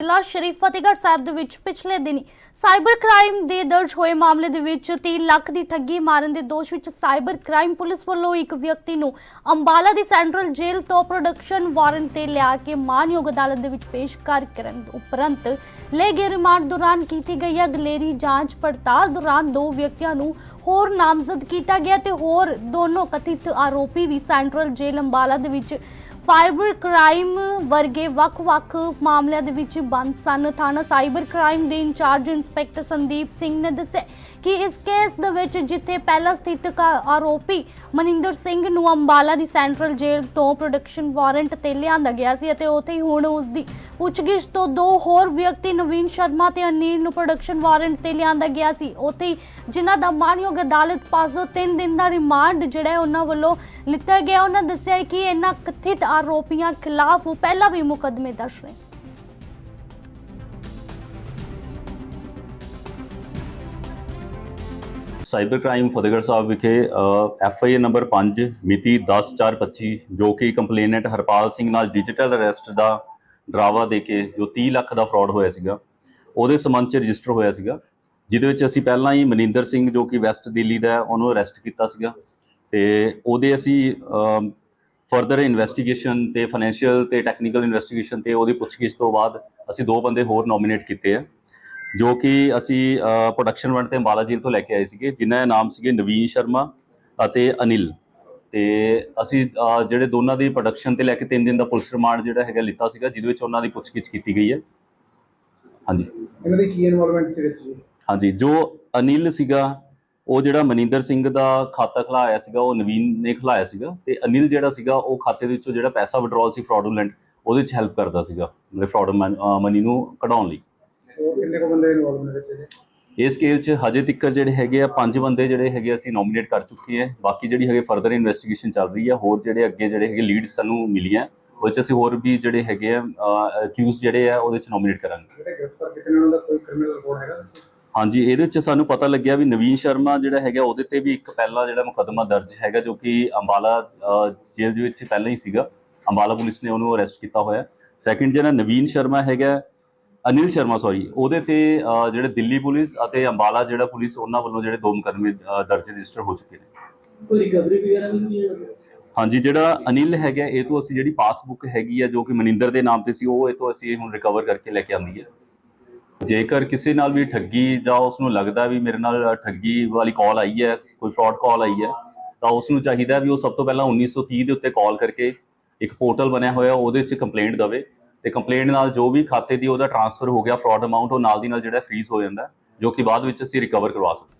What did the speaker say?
ਜ਼ਿਲ੍ਹਾ ਸ਼ਰੀਫ ਫਤਿਹਗੜ੍ਹ ਸਾਹਿਬ ਦੇ ਵਿੱਚ ਪਿਛਲੇ ਦਿਨੀ ਸਾਈਬਰ ਕ੍ਰਾਈਮ ਦੇ ਦਰਜ ਹੋਏ ਮਾਮਲੇ ਦੇ ਵਿੱਚ 3 ਲੱਖ ਦੀ ਠੱਗੀ ਮਾਰਨ ਦੇ ਦੋਸ਼ ਵਿੱਚ ਸਾਈਬਰ ਕ੍ਰਾਈਮ ਪੁਲਿਸ ਵੱਲੋਂ ਇੱਕ ਵਿਅਕਤੀ ਨੂੰ ਅੰਬਾਲਾ ਦੀ ਸੈਂਟਰਲ ਜੇਲ੍ਹ ਤੋਂ ਪ੍ਰੋਡਕਸ਼ਨ ਵਾਰੰਟ ਤੇ ਲਿਆ ਕੇ ਮਾਨਯੋਗ ਅਦਾਲਤ ਦੇ ਵਿੱਚ ਪੇਸ਼ ਕਰ ਕਰਨ ਉਪਰੰਤ ਲੈ ਗਏ ਰਿਮਾਂਡ ਦੌਰਾਨ ਕੀਤੀ ਗਈ ਅਗਲੇਰੀ ਜਾਂਚ ਪੜਤਾਲ ਦੌਰਾਨ ਦੋ ਵਿਅਕਤੀਆਂ ਨੂੰ ਹੋਰ ਨਾਮਜ਼ਦ ਕੀਤਾ ਗਿਆ ਤੇ ਹੋਰ ਦੋਨੋਂ ਕਥਿਤ ਆਰੋਪੀ ਵੀ ਸੈਂਟਰਲ ਜੇਲ੍ਹ ਅੰਬਾਲਾ ਦੇ ਵਿੱਚ ਸਾਈਬਰ ਕ੍ਰਾਈਮ ਵਰਗੇ ਵੱਖ-ਵੱਖ ਮਾਮਲਿਆਂ ਦੇ ਵਿੱਚ ਬੰਦ ਸਨ। ਥਾਣਾ ਸਾਈਬਰ ਕ੍ਰਾਈਮ ਦੇ ਇੰਚਾਰਜ ਇੰਸਪੈਕਟਰ ਸੰਦੀਪ ਸਿੰਘ ਨੇ ਦੱਸਿਆ ਕਿ ਇਸ ਕੇਸ ਦੇ ਵਿੱਚ ਜਿੱਥੇ ਪਹਿਲਾ ਸਥਿਤ ਕਾ- ਆਰੋਪੀ ਮਨਿੰਦਰ ਸਿੰਘ ਨੂੰ ਅੰਬਾਲਾ ਦੀ ਸੈਂਟਰਲ ਜੇਲ੍ਹ ਤੋਂ ਪ੍ਰੋਡਕਸ਼ਨ ਵਾਰੰਟ ਤੇ ਲਿਆਂਦਾ ਗਿਆ ਸੀ ਅਤੇ ਉੱਥੇ ਹੀ ਹੁਣ ਉਸ ਦੀ ਪੁੱਛਗਿੱਛ ਤੋਂ ਦੋ ਹੋਰ ਵਿਅਕਤੀ ਨਵੀਨ ਸ਼ਰਮਾ ਤੇ ਅਨੀਲ ਨੂੰ ਪ੍ਰੋਡਕਸ਼ਨ ਵਾਰੰਟ ਤੇ ਲਿਆਂਦਾ ਗਿਆ ਸੀ। ਉੱਥੇ ਹੀ ਜਿਨ੍ਹਾਂ ਦਾ ਮਾਨਯੋਗ ਅਦਾਲਤ ਪਾਸੋਂ 3 ਦਿਨ ਦਾ ਰਿਮਾਂਡ ਜਿਹੜਾ ਉਹਨਾਂ ਵੱਲੋਂ ਲਿੱਤਾ ਗਿਆ। ਉਹਨਾਂ ਦੱਸਿਆ ਕਿ ਇਹਨਾਂ ਕਥਿਤ ਆਰੋਪੀਆਂ ਖਿਲਾਫ ਪਹਿਲਾਂ ਵੀ ਮੁਕੱਦਮੇ ਦਰਜ ਨੇ। ਸਾਈਬਰ ਕ੍ਰਾਈਮ ਫਤਿਹਗੜ੍ਹ ਸਾਹਿਬ ਵਿਖੇ ਐਫ ਆਈ ਆਰ ਨੰਬਰ 5 ਮਿਤੀ 10/4/25 ਜੋ ਕਿ ਕੰਪਲੇਨੈਂਟ ਹਰਪਾਲ ਸਿੰਘ ਨਾਲ ਡਿਜੀਟਲ ਅਰੈਸਟ ਦਾ ਡਰਾਵਾ ਦੇ ਕੇ ਜੋ 30 ਲੱਖ ਦਾ ਫਰਾਡ ਹੋਇਆ ਸੀਗਾ, ਉਹਦੇ ਸੰਬੰਧ 'ਚ ਰਜਿਸਟਰ ਹੋਇਆ ਸੀਗਾ। ਜਿਹਦੇ ਵਿੱਚ ਅਸੀਂ ਪਹਿਲਾਂ ਹੀ ਮਨਿੰਦਰ ਸਿੰਘ ਜੋ ਕਿ ਵੈਸਟ ਦਿੱਲੀ ਦਾ ਹੈ, ਉਹਨੂੰ ਅਰੈਸਟ ਕੀਤਾ ਸੀਗਾ ਤੇ ਉਹਦੇ ਅਸੀਂ ਫਰਦਰ ਇਨਵੈਸਟੀਗੇਸ਼ਨ ਤੇ ਫਾਈਨੈਂਸ਼ੀਅਲ ਤੇ ਟੈਕਨੀਕਲ ਇਨਵੈਸਟੀਗੇਸ਼ਨ ਤੇ ਉਹਦੀ ਪੁੱਛਗਿੱਛ ਤੋਂ ਬਾਅਦ ਅਸੀਂ ਦੋ ਬੰਦੇ ਹੋਰ ਨੋਮੀਨੇਟ ਕੀਤੇ ਆ, ਜੋ ਕਿ ਅਸੀਂ ਪ੍ਰੋਡਕਸ਼ਨ ਵੰਡ ਤੇ ਅੰਬਾਲਾ ਜੇਲ੍ਹ ਤੋਂ ਲੈ ਕੇ ਆਏ ਸੀਗੇ, ਜਿਨ੍ਹਾਂ ਦੇ ਨਾਮ ਸੀਗੇ ਨਵੀਨ ਸ਼ਰਮਾ ਅਤੇ ਅਨਿਲ ਤੇ ਅਸੀਂ ਜਿਹੜੇ ਦੋਨਾਂ ਦੀ ਪ੍ਰੋਡਕਸ਼ਨ ਤੇ ਲੈ ਕੇ 3 ਦਿਨ ਦਾ ਪੁਲਿਸ ਰਿਮਾਂਡ ਜਿਹੜਾ ਹੈਗਾ ਲਿੱਤਾ ਸੀਗਾ, ਜਿਹਦੇ ਵਿੱਚ ਉਹਨਾਂ ਦੀ ਪੁੱਛਗਿੱਛ ਕੀਤੀ ਗਈ ਹੈ। ਹਾਂਜੀ। ਇਹਨਾਂ ਦੀ ਕੀ ਇਨਵੋਲਵਮੈਂਟ ਸੀ ਵਿੱਚ ਹਾਂਜੀ ਜੋ ਅਨਿਲ ਸੀਗਾ ਉਹ ਜਿਹੜਾ ਮਨਿੰਦਰ ਸਿੰਘ ਦਾ ਖਾਤਾ ਖਲਾਇਆ ਸੀਗਾ ਉਹ ਨਵੀਨ ਨੇ ਖਲਾਇਆ ਸੀਗਾ ਤੇ ਅਨਿਲ ਜਿਹੜਾ ਸੀਗਾ ਉਹ ਖਾਤੇ ਦੇ ਵਿੱਚੋਂ ਜਿਹੜਾ ਪੈਸਾ ਵਿਡਰਾਅਲ ਸੀ ਫਰਾਡੂਲੈਂਟ ਉਹਦੇ ਵਿੱਚ ਹੈਲਪ ਕਰਦਾ ਸੀਗਾ ਮਤਲਬ ਫਰਾਡ ਮਨੀ ਨੂੰ ਕਢਾਉਣ ਲਈ। ਉਹ ਕਿੰਨੇ ਕੋ ਬੰਦੇ ਇਨਵੋਲਵ ਨੇ ਵਿੱਚ ਇਸ ਕੇਸ 'ਚ ਹਜੇ ਤੱਕ ਜਿਹੜੇ ਹੈਗੇ ਆ ਪੰਜ ਬੰਦੇ ਜਿਹੜੇ ਹੈਗੇ ਅਸੀਂ ਨੋਮੀਨੇਟ ਕਰ ਚੁੱਕੇ ਆ। ਬਾਕੀ ਜਿਹੜੀ ਹੈਗੇ ਫਰਦਰ ਇਨਵੈਸਟੀਗੇਸ਼ਨ ਚੱਲ ਰਹੀ ਆ ਹੋਰ ਜਿਹੜੇ ਅੱਗੇ ਜਿਹੜੇ ਹੈਗੇ ਲੀਡਸ ਸਾਨੂੰ ਮਿਲੀਆਂ ਉਹ 'ਚ ਅਸੀਂ ਹੋਰ ਵੀ ਜਿਹੜੇ ਹੈਗੇ ਆ ਅਕਿਊਜ਼ ਜਿਹੜੇ ਆ ਉਹਦੇ 'ਚ ਨੋਮੀਨੇਟ ਕਰਾਂਗੇ। ਜਿਹੜੇ ਗ੍ਰਿਫਤਾਰ ਕੀਤੇ ਉਹਨਾਂ ਦਾ ਕੋਈ ਕ੍ਰਿਮੀਨਲ ਰਿਕਾਰਡ ਹੈਗਾ? ਹਾਂਜੀ ਇਹਦੇ 'ਚ ਸਾਨੂੰ ਪਤਾ ਲੱਗਿਆ ਵੀ ਨਵੀਨ ਸ਼ਰਮਾ ਜਿਹੜਾ ਹੈਗਾ ਉਹਦੇ ਤੇ ਵੀ ਇੱਕ ਪਹਿਲਾ ਜਿਹੜਾ ਮੁਕੱਦਮਾ ਦਰਜ ਹੈਗਾ ਜੋ ਕਿ ਅੰਬਾਲਾ ਜੇਲ੍ਹ ਦੇ ਵਿੱਚ ਪਹਿਲਾਂ ਹੀ ਸੀਗਾ। ਅੰਬਾਲਾ ਪੁਲਿਸ ਨੇ ਉਹਨੂੰ ਅਰੈਸਟ ਕੀਤਾ ਹੋਇਆ। ਸੈਕਿੰਡ ਜਿਹੜਾ ਨਵੀਨ ਸ਼ਰਮਾ ਹੈਗਾ ਅਨਿਲ ਸ਼ਰਮਾ ਸੌਰੀ ਉਹਦੇ ਤੇ ਜਿਹੜੇ ਦਿੱਲੀ ਪੁਲਿਸ ਅਤੇ ਅੰਬਾਲਾ ਜਿਹੜਾ ਪੁਲਿਸ ਉਹਨਾਂ ਵੱਲੋਂ ਜਿਹੜੇ ਦੋ ਮੁਕੱਦਮੇ ਦਰਜ ਰਜਿਸਟਰ ਹੋ ਚੁੱਕੇ ਨੇ। ਕੋਈ ਰਿਕਵਰੀ ਵਗੈਰਾ ਵੀ ਹੋਈ? ਹੈ ਹਾਂਜੀ ਜਿਹੜਾ ਅਨਿਲ ਹੈਗਾ ਇਹ ਤੋਂ ਅਸੀਂ ਜਿਹੜੀ ਪਾਸਬੁੱਕ ਹੈਗੀ ਆ ਜੋ ਕਿ ਮਨਿੰਦਰ ਦੇ ਨਾਮ ਤੇ ਸੀ ਉਹ ਇਹ ਤੋਂ ਅਸੀਂ ਹੁਣ ਰਿਕਵਰ ਕਰਕੇ ਲੈ ਕੇ ਆਂਦੀ ਹੈ ਜੇਕਰ ਕਿਸੇ ਨਾਲ ਵੀ ਠੱਗੀ ਜਾਂ ਉਸ ਨੂੰ ਲੱਗਦਾ ਵੀ ਮੇਰੇ ਨਾਲ ਠੱਗੀ ਵਾਲੀ ਕਾਲ ਆਈ ਹੈ, ਕੋਈ ਫਰਾਡ ਕਾਲ ਆਈ ਹੈ, ਤਾਂ ਉਸ ਨੂੰ ਚਾਹੀਦਾ ਵੀ ਉਹ ਸਭ ਤੋਂ ਪਹਿਲਾਂ 1930 ਦੇ ਉੱਤੇ ਕਾਲ ਕਰਕੇ ਇੱਕ ਪੋਰਟਲ ਬਣਿਆ ਹੋਇਆ, ਉਹਦੇ 'ਚ ਕੰਪਲੇਂਟ ਦਵੇ ਤੇ ਕੰਪਲੇਂਟ ਨਾਲ ਜੋ ਵੀ ਖਾਤੇ ਦੀ ਉਹਦਾ ਟ੍ਰਾਂਸਫਰ ਹੋ ਗਿਆ ਫਰਾਡ ਅਮਾਉਂਟ ਉਹ ਨਾਲ ਦੀ ਨਾਲ ਜਿਹੜਾ ਫ੍ਰੀਜ਼ ਹੋ ਜਾਂਦਾ, ਜੋ ਕਿ ਬਾਅਦ ਵਿੱਚ ਅਸੀਂ ਰਿਕਵਰ ਕਰਵਾ ਸਕਦੇ